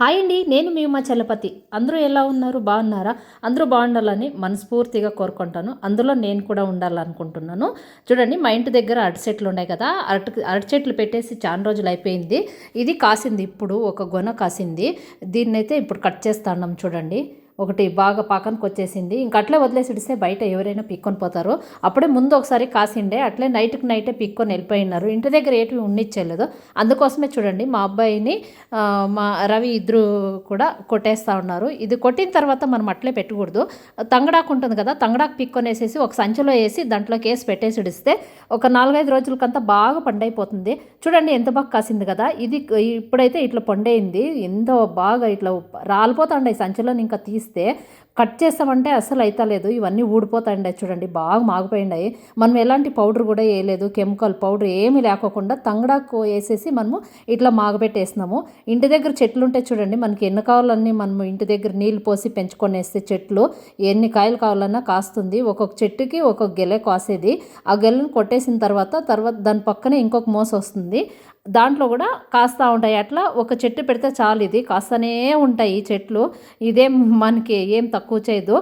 Hi అండి నేను మీ మా చలపతి. అందరూ ఎలా ఉన్నారు? బాగున్నారా? అందరూ బాగుండాలని మనస్ఫూర్తిగా కోరుకుంటాను. అందులో నేను కూడా ఉండాలనుకుంటున్నాను. చూడండి మా ఇంటి దగ్గర అరటి చెట్లు ఉన్నాయి కదా. అరటి అరటి చెట్లు పెట్టేసి చాలా రోజులు అయిపోయింది. ఇది కాసింది ఇప్పుడు ఒక గొన కాసింది. దీన్నైతే ఇప్పుడు కట్ చేస్తాన్నాం చూడండి. ఒకటి బాగా పాకానికి వచ్చేసింది. ఇంక అట్లే వదిలేసి ఇడిస్తే బయట ఎవరైనా పిక్కొని పోతారు. అప్పుడే ముందు ఒకసారి కాసిండే అట్లే నైట్కి నైటే పిక్కొని వెళ్ళిపోయినారు. ఇంటి దగ్గర ఏటివి ఉండిచ్చేయలేదు అందుకోసమే చూడండి మా అబ్బాయిని మా రవి ఇద్దరు కూడా కొట్టేస్తూ ఉన్నారు. ఇది కొట్టిన తర్వాత మనం అట్లే పెట్టకూడదు. తంగడాకు ఉంటుంది కదా తంగడాకు పిక్కొని వేసేసి ఒక సంచిలో వేసి దాంట్లోకి వేసి పెట్టేసి ఇడిస్తే ఒక నాలుగైదు రోజులకంతా బాగా పండైపోతుంది. చూడండి ఎంత బాగా కాసింది కదా ఇది ఇప్పుడైతే ఇట్లా పండైంది. ఎంతో బాగా ఇట్లా రాలిపోతాండే సంచిలో ఇంకా తీస్తే కట్ చేస్తామంటే అసలు అవుతలేదు ఇవన్నీ ఊడిపోతాయండి. చూడండి బాగా మాగిపోయిండాయి మనం ఎలాంటి పౌడర్ కూడా వేయలేదు. కెమికల్ పౌడర్ ఏమీ లేకోకుండా తంగడాకు వేసేసి మనము ఇట్లా మాగబెట్టేసినాము. ఇంటి దగ్గర చెట్లు ఉంటే చూడండి మనకి ఎన్ని కావాలన్నీ మనము ఇంటి దగ్గర నీళ్ళు పోసి పెంచుకొని వేస్తే చెట్లు ఎన్ని కాయలు కావాలన్నా కాస్తుంది. ఒక్కొక్క చెట్టుకి ఒక్కొక్క గెలె కాసేది. ఆ గెలను కొట్టేసిన తర్వాత తర్వాత దాని పక్కనే ఇంకొక మోస వస్తుంది దాంట్లో కూడా కాస్తూ ఉంటాయి. అట్లా ఒక చెట్టు పెడితే చాలు ఇది. కాస్తనే ఉంటాయి ఈ చెట్లు. ఇదేం మనకి ఏం తక్కువ చేయదు.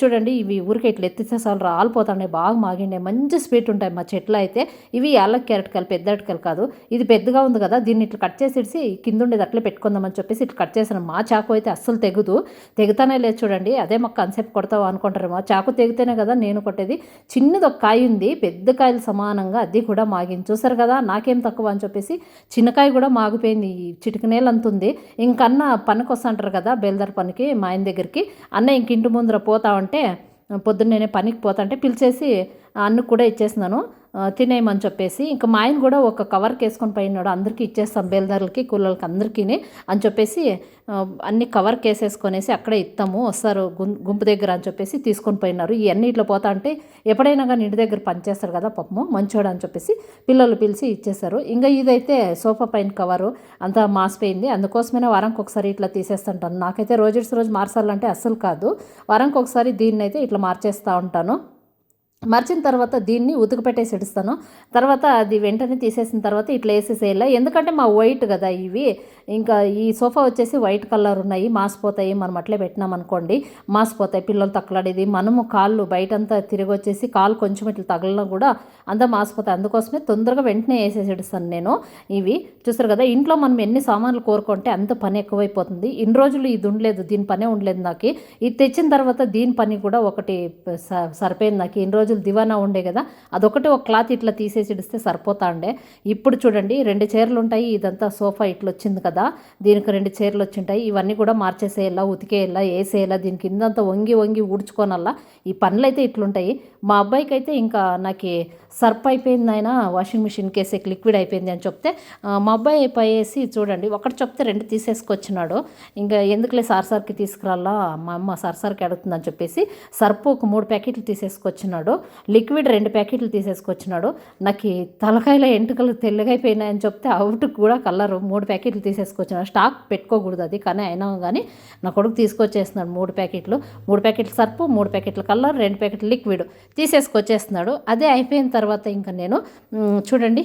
చూడండి ఇవి ఊరికే ఇట్లా ఎత్తితే చాలు రాలిపోతున్నాయి బాగా మాగిండే. మంచి స్వీట్ ఉంటాయి మా చెట్లు అయితే. ఇవి యాలక్ క్యారెట్కాయలు పెద్ద అరటికాయలు కాదు. ఇది పెద్దగా ఉంది కదా దీన్ని ఇట్లా కట్ చేసి ఇడిసి కింద ఉండేది అట్లే పెట్టుకుందామని చెప్పేసి ఇట్లా కట్ చేసాను మా చాకు అయితే అస్సలు తెగుదు. తెగుతానే లేదు చూడండి. అదే మాకు కన్సెప్ట్ కొడతావు అనుకుంటారేమో చాకు తెగితేనే కదా నేను కొట్టేది. చిన్నది ఒక కాయ ఉంది. పెద్ద కాయలు సమానంగా అది కూడా మాగింది. చూసారు కదా నాకేం తక్కువ అని చెప్పేసి చిన్నకాయ కూడా మాగిపోయింది ఈ చిటికనేలు అంత ఉంది ఇంకన్న పనికి వస్తుంటారు కదా బేల్దార్ పనికి మా ఆయన దగ్గరికి. అన్న ఇంక ఇంటి ముందర పోతా ఉంటే పొద్దున్నే పనికి పోతా అంటే పిలిచేసి అన్ను కూడా ఇచ్చేసినాను. తినేయమని చెప్పేసి ఇంకా మా ఆయన కూడా ఒక కవర్కి వేసుకొని పోయినాడు. అందరికీ ఇచ్చేస్తాం బేల్దారులకి కూలర్లకి అందరికీ అని చెప్పేసి అన్ని కవర్కి వేసేసుకొనేసి అక్కడే ఇస్తాము వస్తారు గుం- గుంపు దగ్గర అని చెప్పేసి తీసుకొని పోయినారు. ఇవన్నీ ఇట్లా పోతా అంటే ఎప్పుడైనా కానీ ఇంటి దగ్గర పనిచేస్తారు కదా పప్పు మంచోడు అని చెప్పేసి పిల్లలు పిలిచి ఇచ్చేసారు ఇంకా ఇదైతే సోఫా పైన కవరు అంతా మాసిపోయింది. అందుకోసమైనా వారానికి ఒకసారి ఇట్లా తీసేస్తుంటాను. నాకైతే రోజు రోజు మార్చాలంటే అస్సలు కాదు. వారానికి ఒకసారి దీన్ని అయితే ఇట్లా మార్చేస్తూ ఉంటాను. మర్చిన తర్వాత దీన్ని ఉతుకుపెట్టేసి ఇడుస్తాను. తర్వాత అది వెంటనే తీసేసిన తర్వాత ఇట్లా వేసేసేయాలి. ఎందుకంటే మా వైట్ కదా ఇవి. ఇంకా ఈ సోఫా వచ్చేసి వైట్ కలర్ ఉన్నాయి. మాసిపోతాయి. మనం అట్లే పెట్టినాం అనుకోండి. మాసిపోతాయి. పిల్లలు తక్కలాడేది. మనము కాళ్ళు బయటంతా తిరిగి వచ్చేసి కాలు కొంచెం ఇట్లా తగిలినా కూడా అంతా మాసిపోతాయి. అందుకోసమే తొందరగా వెంటనే వేసేసి ఇడుస్తాను నేను ఇవి. చూస్తారు కదా ఇంట్లో మనం ఎన్ని సామాన్లు కోరుకుంటే అంత పని ఎక్కువైపోతుంది. ఇన్ని రోజులు ఇది ఉండలేదు. దీని పనే ఉండలేదు నాకు. ఇది తెచ్చిన తర్వాత దీని పని కూడా ఒకటి స- సరిపోయింది నాకు. ఇన్ని రోజులు దివానా ఉండే కదా అదొకటి ఒక క్లాత్ ఇట్లా తీసేసి ఇడిస్తే సరిపోతా ఉండే ఇప్పుడు చూడండి రెండు చీరలు ఉంటాయి ఇదంతా సోఫా ఇట్లా వచ్చింది కదా దీనికి రెండు చీరలు వచ్చింటాయి ఇవన్నీ కూడా మార్చేసేయాలా ఉతికేయాలా వేసేయాలా దీని కిందంతా వంగి వంగి ఊడ్చుకోనల్లా ఈ పనులు అయితే ఇట్లుంటాయి. మా అబ్బాయికి అయితే ఇంకా నాకు సర్ప్ అయిపోయింది ఆయన వాషింగ్ మిషన్ కేసే లిక్విడ్ అయిపోయింది అని చెప్తే మా అబ్బాయి పైసి చూడండి ఒకటి చెప్తే రెండు తీసేసుకొచ్చినాడు. ఇంకా ఎందుకులే సార్ సార్కి తీసుకురాలా? మా అమ్మ సార్ సార్కి అడుగుతుందని చెప్పేసి సర్పు ఒక మూడు ప్యాకెట్లు తీసేసుకొచ్చినాడు. లిక్విడ్ రెండు ప్యాకెట్లు తీసేసుకొచ్చినాడు. నాకు తలకాయల ఎంటుకలు తెల్లగైపోయినాయని చెప్తే అవుట్ కూడా కలరు మూడు ప్యాకెట్లు తీసేసుకొచ్చినాడు. స్టాక్ పెట్టుకోకూడదు అది కానీ అయినా కానీ నా కొడుకు తీసుకొచ్చేస్తున్నాడు మూడు ప్యాకెట్లు. మూడు ప్యాకెట్లు సర్పు మూడు ప్యాకెట్లు కలర్ రెండు ప్యాకెట్లు లిక్విడ్ తీసేసుకొచ్చేస్తున్నాడు. అదే అయిపోయిన తర్వాత తర్వాత ఇంకా నేను చూడండి.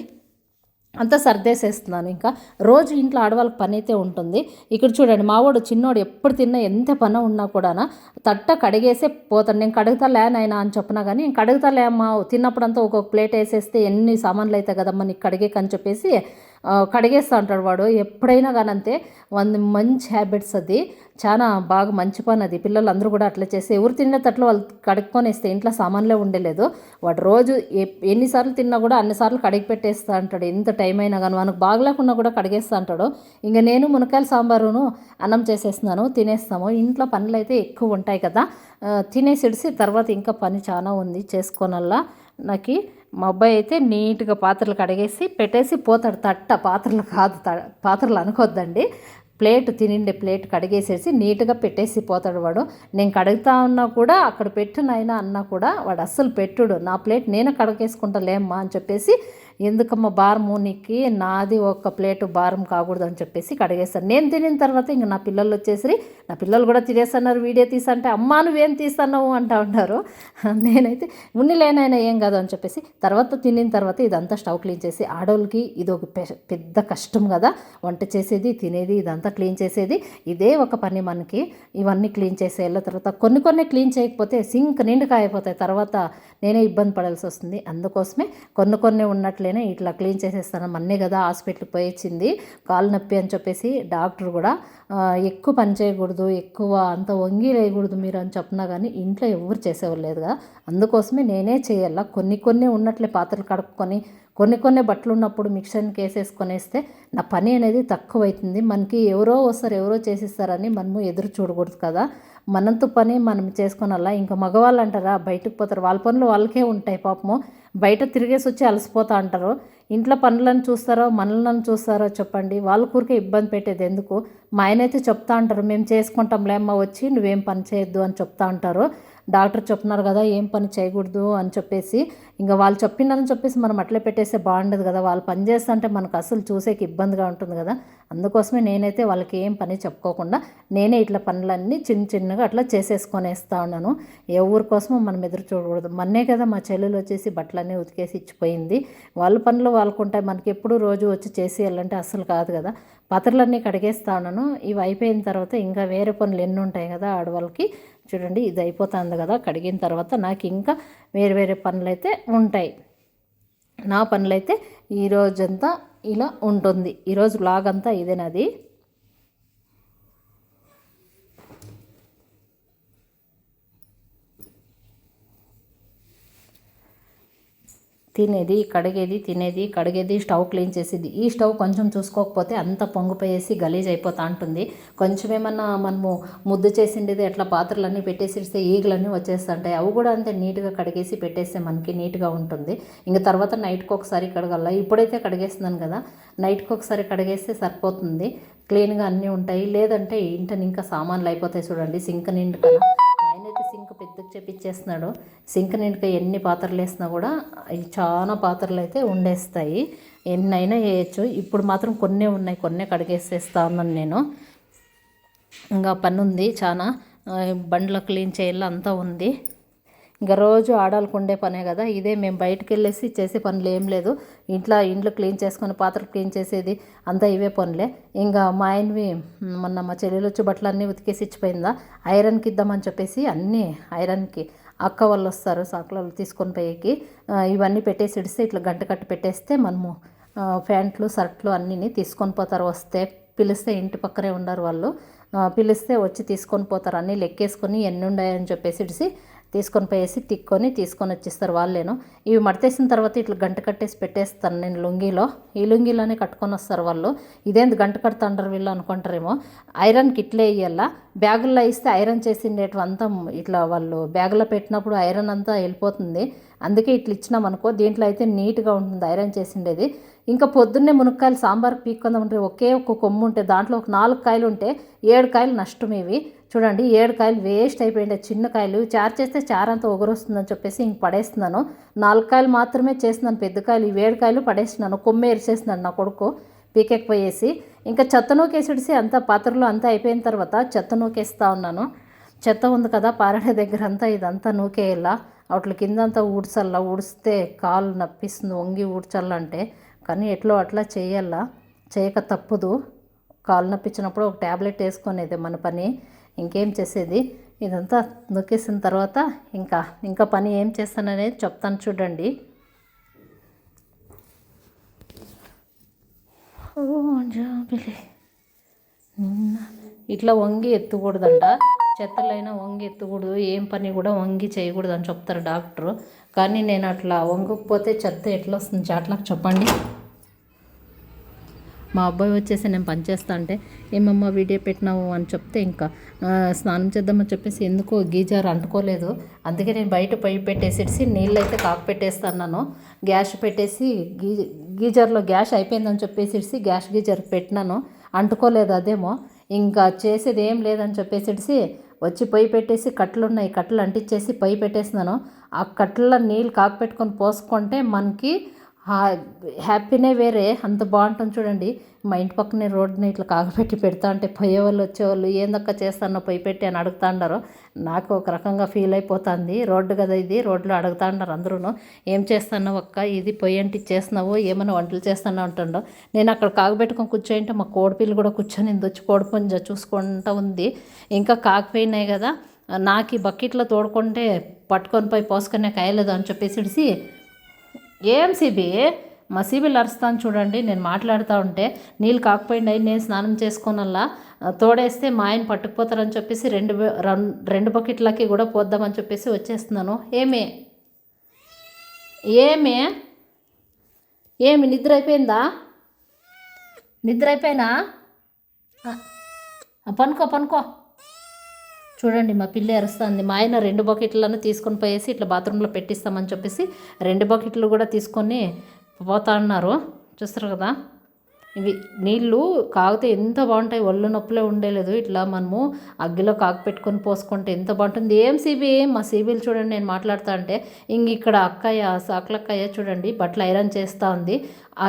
అంతా సర్దేసేస్తున్నాను ఇంకా. రోజు ఇంట్లో ఆడవాళ్ళకి పని అయితే ఉంటుంది. ఇక్కడ చూడండి మావాడు చిన్నోడు ఎప్పుడు తిన్నా ఎంత పని ఉన్నా కూడా తట్ట కడిగేసే పోతాను నేను కడుగుతాలే నాయనా అని చెప్పినా కానీ నేను కడుగుతాలే అమ్మా తిన్నప్పుడంతా ఒక్కొక్క ప్లేట్ వేసేస్తే ఎన్ని సామాన్లు అవుతాయి కదమ్మా నీకు కడిగేకని చెప్పేసి కడిగేస్తా ఉంటాడు వాడు. ఎప్పుడైనా కానీ అంతే వంద మంచి హ్యాబిట్స్ అది. చాలా బాగా మంచి పని అది. పిల్లలందరూ కూడా అట్లా చేసి ఎవరు తినేటట్లు వాళ్ళు కడుక్కొని వేస్తే ఇంట్లో సామాన్లే ఉండలేదు. వాడు రోజు ఎన్నిసార్లు తిన్నా కూడా అన్నిసార్లు కడిగి పెట్టేస్తా అంటాడు. ఎంత టైం అయినా కానీ మనకు బాగలేకుండా కూడా కడిగేస్తా అంటాడు. ఇంకా నేను మునక్కాయల సాంబారును అన్నం చేసేస్తున్నాను తినేస్తాము. ఇంట్లో పనులు అయితే ఎక్కువ ఉంటాయి కదా. తినేసిడిసి తర్వాత ఇంకా పని చాలా ఉంది. చేసుకోనల్లా. నాకు మా అబ్బాయి అయితే నీట్గా పాత్రలు కడిగేసి పెట్టేసి పోతాడు. తట్ట పాత్రలు కాదు త- పాత్రలు అనుకోద్దండి. ప్లేట్ తినిండే ప్లేట్ కడిగేసేసి నీట్గా పెట్టేసి పోతాడు వాడు. నేను కడుగుతా ఉన్నా కూడా అక్కడ పెట్టిన అయినా అన్నా కూడా వాడు అస్సలు పెట్టుడు. నా ప్లేట్ నేను కడిగేసుకుంటా లేమ్మా అని చెప్పేసి ఎందుకమ్మా భారము నీకు నాది ఒక ప్లేటు భారం కాకూడదు అని చెప్పేసి కడిగేస్తాను నేను తినిన తర్వాత ఇంక నా పిల్లలు వచ్చేసి నా పిల్లలు కూడా తినేస్తున్నారు వీడియో తీసంటే అమ్మా నువ్వేం తీస్తున్నావు అంటా ఉంటారు నేనైతే ఉన్నిలేనైనా ఏం కాదు అని చెప్పేసి తర్వాత తినిన తర్వాత ఇదంతా స్టవ్ క్లీన్ చేసి ఆడవాళ్ళకి ఇది ఒక పె- పెద్ద కష్టం కదా. వంట చేసేది తినేది ఇదంతా క్లీన్ చేసేది. ఇదే ఒక పని మనకి. ఇవన్నీ క్లీన్ చేసేయాల తర్వాత కొన్ని కొన్ని క్లీన్ చేయకపోతే సింక్ నిండుగా అయిపోతాయి తర్వాత నేనే ఇబ్బంది పడాల్సి వస్తుంది. అందుకోసమే కొన్ని కొన్ని ఉన్నట్లేనే ఇట్లా క్లీన్ చేసేస్తాను. మొన్నే కదా హాస్పిటల్కి పోయించింది కాలు నొప్పి అని చెప్పేసి డాక్టర్ కూడా ఎక్కువ పని చేయకూడదు ఎక్కువ అంత వంగి వేయకూడదు మీరు అని చెప్పినా కానీ ఇంట్లో ఎవరు చేసేవాళ్ళు లేదు కదా. అందుకోసమే నేనే చేయాల? కొన్ని కొన్ని ఉన్నట్లే పాత్రలు కడుక్కొని కొన్ని కొన్ని బట్టలు ఉన్నప్పుడు మిక్సర్కి వేసేసుకొని వేస్తే నా పని అనేది తక్కువ అవుతుంది మనకి ఎవరో వస్తారు ఎవరో చేసిస్తారని మనము ఎదురు చూడకూడదు కదా. మనంతో పని మనం చేసుకోనాలా. ఇంకా మగవాళ్ళు అంటారా బయటకు పోతారు. వాళ్ళ పనులు వాళ్ళకే ఉంటాయి పాపము. బయట తిరిగేసి వచ్చి అలసిపోతా అంటారు. ఇంట్లో పనులను చూస్తారో మనలను చూస్తారో చెప్పండి. వాళ్ళ కూరికే ఇబ్బంది పెట్టేది ఎందుకు? మా ఆయన అయితే చెప్తా అంటారు మేము చేసుకుంటాంలే అమ్మ వచ్చి నువ్వేం పని చేయొద్దు అని చెప్తా అంటారు. డాక్టర్ చెప్తున్నారు కదా ఏం పని చేయకూడదు అని చెప్పేసి ఇంకా వాళ్ళు చెప్పినారని చెప్పేసి మనం అట్లే పెట్టేస్తే బాగుండదు కదా. వాళ్ళు పని చేస్తుంటే మనకు అసలు చూసేకి ఇబ్బందిగా ఉంటుంది కదా. అందుకోసమే నేనైతే వాళ్ళకి ఏం పని చెప్పుకోకుండా నేనే ఇట్లా పనులన్నీ చిన్న చిన్నగా అట్లా చేసేసుకొనేస్తా ఉన్నాను. ఎవరి కోసమో మనం ఎదురు చూడకూడదు. మొన్నే కదా మా చెల్లెలు వచ్చేసి బట్టలన్నీ ఉతికేసి ఇచ్చిపోయింది. వాళ్ళ పనులు వాళ్ళకుంటాయి. మనకి ఎప్పుడు రోజు వచ్చి చేసి వెళ్ళంటే అస్సలు కాదు కదా. పాత్రలన్నీ కడిగేస్తా ఉన్నాను. ఇవి అయిపోయిన తర్వాత ఇంకా వేరే పనులు ఎన్ని ఉంటాయి కదా ఆడవాళ్ళకి. చూడండి ఇది అయిపోతుంది కదా. కడిగిన తర్వాత నాకు ఇంకా వేరే వేరే పనులు అయితే ఉంటాయి. నా పనులైతే ఈ రోజంతా ఇలా ఉంటుంది. ఈరోజు బ్లాగ్ అంతా తినేది కడిగేది తినేది కడిగేది స్టవ్ క్లీన్ చేసేది. ఈ స్టవ్ కొంచెం చూసుకోకపోతే అంత పొంగిపోయేసి గలీజ్ అయిపోతూ ఉంటుంది కొంచెం ఏమన్నా మనము ముద్దు చేసిండేది అట్లా పాత్రలన్నీ పెట్టేసిస్తే ఈగలన్నీ వచ్చేస్తుంటాయి. అవి కూడా అంతే నీట్గా కడిగేసి పెట్టేస్తే మనకి నీట్గా ఉంటుంది. ఇంకా తర్వాత నైట్కి ఒకసారి కడగల. ఇప్పుడైతే కడిగేస్తున్నాను కదా నైట్కి ఒకసారి కడిగేస్తే సరిపోతుంది. క్లీన్గా అన్నీ ఉంటాయి. లేదంటే ఇంటని ఇంకా సామాన్లు అయిపోతాయి చూడండి సింక్ నిండు కదా మా చెప్పించేస్తున్నాడు సింక్ నిండుక ఎన్ని పాత్రలు వేసినా కూడా చాలా పాత్రలు అయితే ఉండేస్తాయి. ఎన్నైనా వేయచ్చు. ఇప్పుడు మాత్రం కొన్నే ఉన్నాయి. కొన్నే కడిగేసేస్తా ఉన్నాను నేను. ఇంకా పని ఉంది చాలా బండ్లు క్లీన్ చేయాలి అంతా ఉంది. ఇంకా రోజు ఆడాలకు ఉండే పనే కదా. ఇదే మేము బయటకు వెళ్ళేసి చేసే పనులు ఏం లేదు. ఇంట్లో ఇంట్లో క్లీన్ చేసుకొని పాత్రలు క్లీన్ చేసేది అంతా ఇవే పనులే. ఇంకా మా ఆయనవి మొన్న మా చెల్లెలు వచ్చి బట్టలు అన్నీ ఉతికేసి ఇచ్చిపోయిందా. ఐరన్కి ఇద్దామని చెప్పేసి అన్నీ ఐరన్కి అక్క వాళ్ళు వస్తారు సాకులు తీసుకొని పోయేకి. ఇవన్నీ పెట్టేసి ఇడిస్తే ఇట్లా గంట కట్టి పెట్టేస్తే మనము ప్యాంట్లు షర్ట్లు అన్నీ తీసుకొని పోతారు. వస్తే పిలిస్తే ఇంటి పక్కనే ఉండరు వాళ్ళు. పిలిస్తే వచ్చి తీసుకొని పోతారు. అన్నీ లెక్కేసుకొని ఎన్ని ఉన్నాయని చెప్పేసి ఇడిసి తీసుకొని పోయేసి తిక్కొని తీసుకొని వచ్చేస్తారు వాళ్ళేను. ఇవి మడతేసిన తర్వాత ఇట్లా గంట కట్టేసి పెట్టేస్తాను నేను లుంగీలో. ఈ లుంగీలోనే కట్టుకొని వస్తారు వాళ్ళు. ఇదేంది గంట కడతాంటారు వీళ్ళు అనుకుంటారేమో. ఐరన్కి ఇట్లే ఇయ్యాల. బ్యాగుల్లో ఇస్తే ఐరన్ చేసిండేటివి అంతా ఇట్లా వాళ్ళు బ్యాగులో పెట్టినప్పుడు ఐరన్ అంతా వెళ్ళిపోతుంది. అందుకే ఇట్లా ఇచ్చినాం అనుకో దీంట్లో అయితే నీట్గా ఉంటుంది ఐరన్ చేసిండేది. ఇంకా పొద్దున్నే మునక్కాయలు సాంబార్ పీక్కుందాం ఒకే ఒక కొమ్ము ఉంటే దాంట్లో ఒక నాలుగు కాయలు ఉంటే ఏడు కాయలు నష్టం ఇవి. చూడండి ఏడు కాయలు వేస్ట్ అయిపోయింది చిన్న కాయలు. చారు చేస్తే చారంతా అంతా ఒగరొస్తుందని చెప్పేసి ఇంక పడేస్తున్నాను. నాలుగు కాయలు మాత్రమే చేస్తున్నాను పెద్ద కాయలు. ఈ ఏడు కాయలు పడేస్తున్నాను. కొమ్మ ఎరిచేస్తున్నాడు నా కొడుకు పీకెక్కిపోయేసి ఇంకా చెత్త నూకేసిడిసి అంతా పాత్రలో అంతా అయిపోయిన తర్వాత చెత్త నూకేస్తా ఉన్నాను. చెత్త ఉంది కదా పారడే దగ్గర అంతా ఇదంతా నూకేయాలా? వాటి కిందంతా ఊడ్చల్లా? ఊడిస్తే కాలు నప్పిస్తుంది వంగి ఊడ్చల్లంటే కానీ ఎట్లో అట్లా చేయాలా చేయక తప్పదు. కాలు నప్పించినప్పుడు ఒక ట్యాబ్లెట్ వేసుకునేది మన పని. ఇంకేం చేసేది? ఇదంతా నొక్కేసిన తర్వాత ఇంకా ఇంకా పని ఏం చేస్తాననేది చెప్తాను చూడండి. ఓ నిన్న ఇట్లా వంగి ఎత్తకూడదంట. చెత్తలైనా వంగి ఎత్తకూడదు. ఏం పని కూడా వంగి చేయకూడదు అని చెప్తారు డాక్టరు. కానీ నేను అట్లా వంగకపోతే చెత్త ఎట్లా వస్తుంది చాట్లకు చెప్పండి. మా అబ్బాయి వచ్చేసి నేను పనిచేస్తా అంటే ఏమమ్మా వీడియో పెట్టినావు? అని చెప్తే ఇంకా స్నానం చేద్దామని చెప్పేసి ఎందుకో గీజర్ అంటుకోలేదు అందుకే నేను బయట పై పెట్టేసేసి నీళ్ళు అయితే కాకు పెట్టేస్తాను గ్యాస్ పెట్టేసి గీ గీజర్లో గ్యాస్ అయిపోయిందని చెప్పేసి గ్యాస్ గీజర్ పెట్టినాను. అంటుకోలేదు అదేమో. ఇంకా చేసేది ఏం లేదని చెప్పేసి వచ్చి పొయ్యి పెట్టేసి కట్టలు ఉన్నాయి కట్టలు అంటించేసి పొయ్యి పెట్టేసినాను ఆ కట్టల నీళ్ళు కాకపెట్టుకొని పోసుకుంటే మనకి హ్యాపీనే వేరే అంత బాగుంటుంది చూడండి. మా ఇంటి పక్కనే రోడ్ని ఇట్లా కాగపెట్టి పెడతా అంటే పోయేవాళ్ళు వచ్చేవాళ్ళు ఏందక్క చేస్తానో పొయ్యి పెట్టి అని అడుగుతా ఉండరు నాకు ఒక రకంగా ఫీల్ అయిపోతుంది. రోడ్డు కదా ఇది రోడ్లో అడుగుతా ఉన్నారు అందరూ ఏం చేస్తానో అక్క? ఇది పొయ్యి అంటే చేస్తున్నావు ఏమైనా వంటలు చేస్తున్నావు? అంటుండో. నేను అక్కడ కాగబెట్టుకొని కూర్చోయింటే మా కోడిపిల్లు కూడా కూర్చొని ఇంత వచ్చి కోడి చూసుకుంటూ ఉంది. ఇంకా కాకపోయినాయి కదా. నాకు ఈ బకెట్లో తోడుకుంటే పట్టుకొని పోయి పోసుకునే కాయలేదు అని చెప్పేసి ఏఎంసీబీ మా సిబిలు అరుస్తాను చూడండి నేను మాట్లాడుతూ ఉంటే నీళ్ళు కాకపోయింది నేను స్నానం చేసుకోనల్లా తోడేస్తే మా ఆయన పట్టుకుపోతారని చెప్పేసి రెండు రెండు బకెట్లకి కూడా పోద్దామని చెప్పేసి వచ్చేస్తున్నాను. ఏమే? ఏమి? ఏమి నిద్ర అయిపోయిందా నిద్ర అయిపోయినా పనుకో పనుకో. చూడండి మా పిల్ల అరుస్తుంది మా ఆయన రెండు బకెట్లను తీసుకొని పోయేసి ఇట్లా బాత్రూంలో పెట్టిస్తామని చెప్పేసి రెండు బకెట్లు కూడా తీసుకొని పోతా అన్నారు. చూస్తారు కదా? ఇవి నీళ్ళు కాగితే ఎంత బాగుంటాయి? ఒళ్ళు నొప్పులే ఉండేలేదు. ఇట్లా మనము అగ్గిలో కాకు పెట్టుకొని పోసుకుంటే ఎంత బాగుంటుంది? ఏం సీబీ? మా సీబీలు చూడండి నేను మాట్లాడుతా అంటే ఇంక ఇక్కడ అక్కయ్య సాకులక్కయ్య చూడండి బట్టలు ఐరన్ చేస్తూ ఉంది.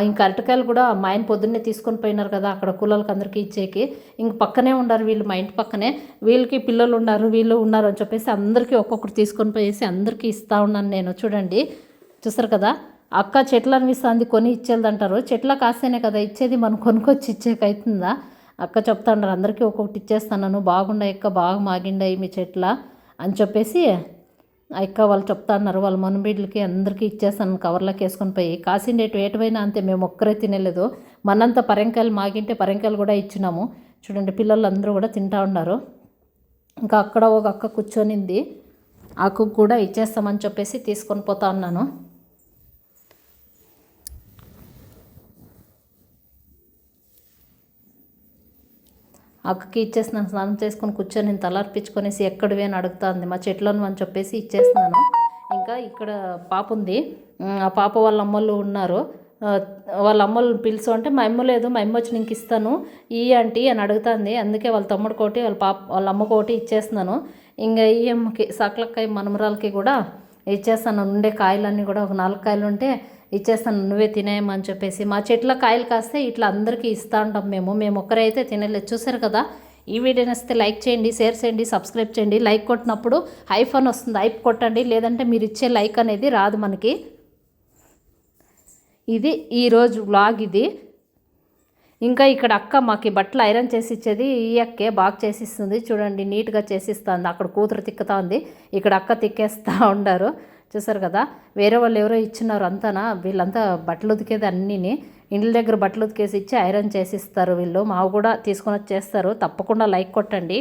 ఇంక అరటికాయలు కూడా మా ఆయన పొద్దున్నే తీసుకొని పోయినారు కదా అక్కడ కూలర్కి అందరికీ ఇచ్చేకి. ఇంక పక్కనే ఉన్నారు వీళ్ళు మా ఇంటి పక్కనే. వీళ్ళకి పిల్లలు ఉన్నారు వీళ్ళు ఉన్నారు అని చెప్పేసి అందరికీ ఒక్కొక్కరు తీసుకొని పోయేసి అందరికీ ఇస్తూ ఉన్నాను నేను. చూడండి చూస్తారు కదా? అక్క చెట్లు అనిపిస్తుంది కొని ఇచ్చేది అంటారు చెట్ల కాస్తేనే కదా ఇచ్చేది మనం కొనుక్కొచ్చి ఇచ్చేకి అవుతుందా అక్క చెప్తా అందరికీ ఒక్కొక్కటి ఇచ్చేస్తాను బాగుండే అక్క బాగా మాగిండాయి మీ చెట్ల అని చెప్పేసి అక్క వాళ్ళు చెప్తాన్నారు వాళ్ళ మనబిడ్లకి అందరికీ ఇచ్చేస్తాను కవర్లోకి వేసుకొని పోయి కాసిండేటి ఏటువైనా అంతే మేము ఒక్కరే తినలేదు. మనంత పరంకాయలు మాగింటే పరంకాయలు కూడా ఇచ్చినాము. చూడండి పిల్లలు అందరూ కూడా తింటా ఉన్నారు. ఇంకా అక్కడ ఒక అక్క కూర్చొనింది ఆకు కూడా ఇచ్చేస్తామని చెప్పేసి తీసుకొని పోతా ఉన్నాను. అక్కకి ఇచ్చేస్తున్నాను స్నానం చేసుకొని కూర్చొని నేను తలర్పించుకొనేసి ఎక్కడివి అని అడుగుతుంది. మా చెట్లను అని చెప్పేసి ఇచ్చేస్తున్నాను. ఇంకా ఇక్కడ పాప ఉంది. ఆ పాప వాళ్ళ అమ్మలు ఉన్నారు. వాళ్ళ అమ్మలు పిలుసు అంటే మా అమ్మ లేదు మా అమ్మ వచ్చి నీకు ఇస్తాను. ఈ ఆంటీ అని అడుగుతుంది. అందుకే వాళ్ళ తమ్ముడు కోటి వాళ్ళ పాప వాళ్ళ అమ్మ కోటి ఇచ్చేస్తున్నాను. ఇంకా ఈ అమ్మకి సకలకాయ మనమరాలకి కూడా ఇచ్చేస్తాను. ఉండే కాయలన్నీ కూడా ఒక నాలుగు కాయలు ఉంటే ఇచ్చేస్తాను నువ్వే తినేయమని చెప్పేసి. మా చెట్ల కాయలు కాస్తే ఇట్లా అందరికీ ఇస్తా ఉంటాం మేము. మేము ఒక్కరైతే తినలేదు. చూసారు కదా? ఈ వీడియో నచ్చితే లైక్ చేయండి షేర్ చేయండి సబ్స్క్రైబ్ చేయండి. లైక్ కొట్టినప్పుడు ఐఫోన్ వస్తుంది. ఐప్ కొట్టండి. లేదంటే మీరు ఇచ్చే లైక్ అనేది రాదు మనకి. ఇది ఈరోజు వ్లాగ్ ఇది. ఇంకా ఇక్కడ అక్క మాకు బట్టలు ఐరన్ చేసి ఇచ్చేది. ఈ అక్కే బాగా చేసిస్తుంది. చూడండి నీట్గా చేసిస్తుంది. అక్కడ కూతురు తిక్కుతా ఉంది. ఇక్కడ అక్క తిక్కేస్తూ ఉండారు చూసారు కదా. వేరే వాళ్ళు ఎవరో ఇచ్చినారు అంతానా? వీళ్ళంతా బట్టలు ఉతికేది అన్నీని. ఇండ్ల దగ్గర బట్టలు ఉతికేసి ఇచ్చి ఐరన్ చేసి ఇస్తారు వీళ్ళు. మావు కూడా తీసుకొని వచ్చేస్తారు. తప్పకుండా లైక్ కొట్టండి.